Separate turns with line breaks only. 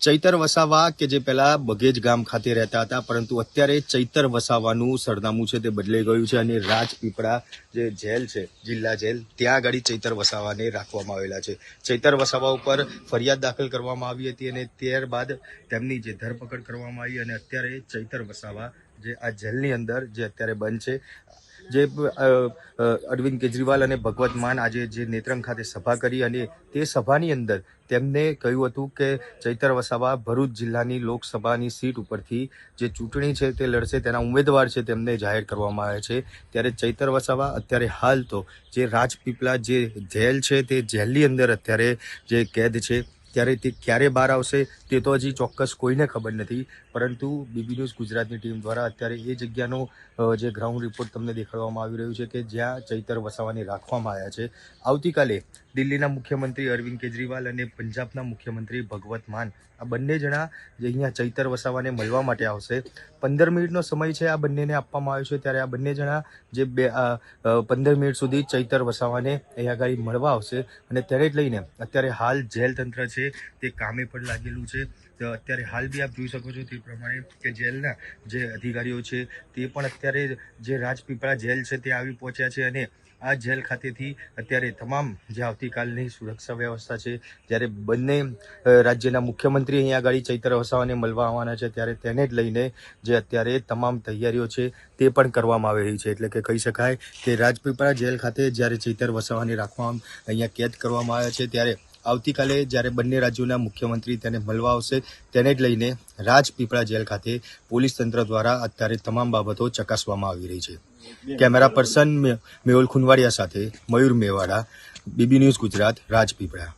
ચૈતર વસાવા કે જે પહેલા બગેજ ગામ ખાતે રહેતા હતા, પરંતુ અત્યારે ચૈતર વસાવાનું સરનામું છે તે બદલાઈ ગયું છે અને રાજપીપળા જે જેલ છે, જિલ્લા જેલ, ત્યાં આગળ ચૈતર વસાવાને રાખવામાં આવેલા છે. ચૈતર વસાવા ઉપર ફરિયાદ દાખલ કરવામાં આવી હતી અને ત્યારબાદ તેમની જે ધરપકડ કરવામાં આવી અને અત્યારે ચૈતર વસાવા જે આ જેલની અંદર જે અત્યારે બંધ છે જે અરવિંદ કેજરીવાલ અને ભગવત માન આજે જે નેત્રંગ ખાતે સભા કરી અને તે સભાની અંદર તેમને કહ્યું હતું કે ચૈતર વસાવા ભરૂચ જિલ્લાની લોકસભાની સીટ ઉપરથી જે ચૂંટણી છે તે લડશે, તેના ઉમેદવાર છે તેમને જાહેર કરવામાં આવે છે. ત્યારે ચૈતર વસાવા અત્યારે હાલ તો જે રાજપીપળા જે જેલ છે તે જેલની અંદર અત્યારે જે કેદ છે ત્યારે તે ક્યારે બહાર આવશે તે તો હજી ચોક્કસ કોઈને ખબર નથી. પરંતુ બીબી ન્યૂઝ ગુજરાતની ટીમ દ્વારા અત્યારે એ જગ્યાનો જે ગ્રાઉન્ડ રિપોર્ટ તમને દેખાડવામાં આવી રહ્યું છે કે જ્યાં ચૈતર વસાવાને રાખવામાં આવ્યા છે. આવતીકાલે દિલ્હીના મુખ્યમંત્રી અરવિંદ કેજરીવાલ અને પંજાબના મુખ્યમંત્રી ભગવત માન આ બંને જણા જે અહીંયા ચૈતર વસાવાને મળવા માટે આવશે. પંદર મિનિટનો સમય છે આ બંનેને આપવામાં આવ્યો છે ત્યારે આ બંને જણા જે બે પંદર મિનિટ સુધી ચૈતર વસાવાને અહીંયા આગળ મળવા આવશે અને તેને જ લઈને અત્યારે હાલ જેલ તંત્ર છે તે કામે પણ લાગેલું છે. તો અત્યારે હાલ બી આપ જોઈ શકો છો તે પ્રમાણે કે જેલના જે અધિકારીઓ છે, તે પણ અત્યારે જે રાજપીપળા જેલ છે તે આવી પહોંચ્યા છે અને આ જેલ ખાતેથી અત્યારે તમામ જે આવતીકાલની સુરક્ષા વ્યવસ્થા છે, જ્યારે બંને રાજ્યના મુખ્યમંત્રી અહીંયા આગળ ચૈત્ર વસાવાને મળવા આવવાના છે, ત્યારે તેને જ લઈને જે અત્યારે તમામ તૈયારીઓ છે તે પણ કરવામાં આવી રહી છે. એટલે કે કહી શકાય કે રાજપીપળા જેલ ખાતે જ્યારે ચૈતર વસાવાને રાખવામાં અહીંયા કેદ કરવામાં આવ્યા છે, ત્યારે આવતીકાલે જ્યારે બંને રાજ્યોના મુખ્યમંત્રી તેને મળવા આવશે, તેને જ લઈને રાજપીપળા જેલ ખાતે પોલીસ તંત્ર દ્વારા અત્યારે તમામ બાબતો ચકાસવામાં આવી રહી છે. કેમેરા પર્સન મેહુલ ખુનવાડિયા સાથે મયુર મેવાડા, બીબી ન્યૂઝ ગુજરાત, રાજપીપળા.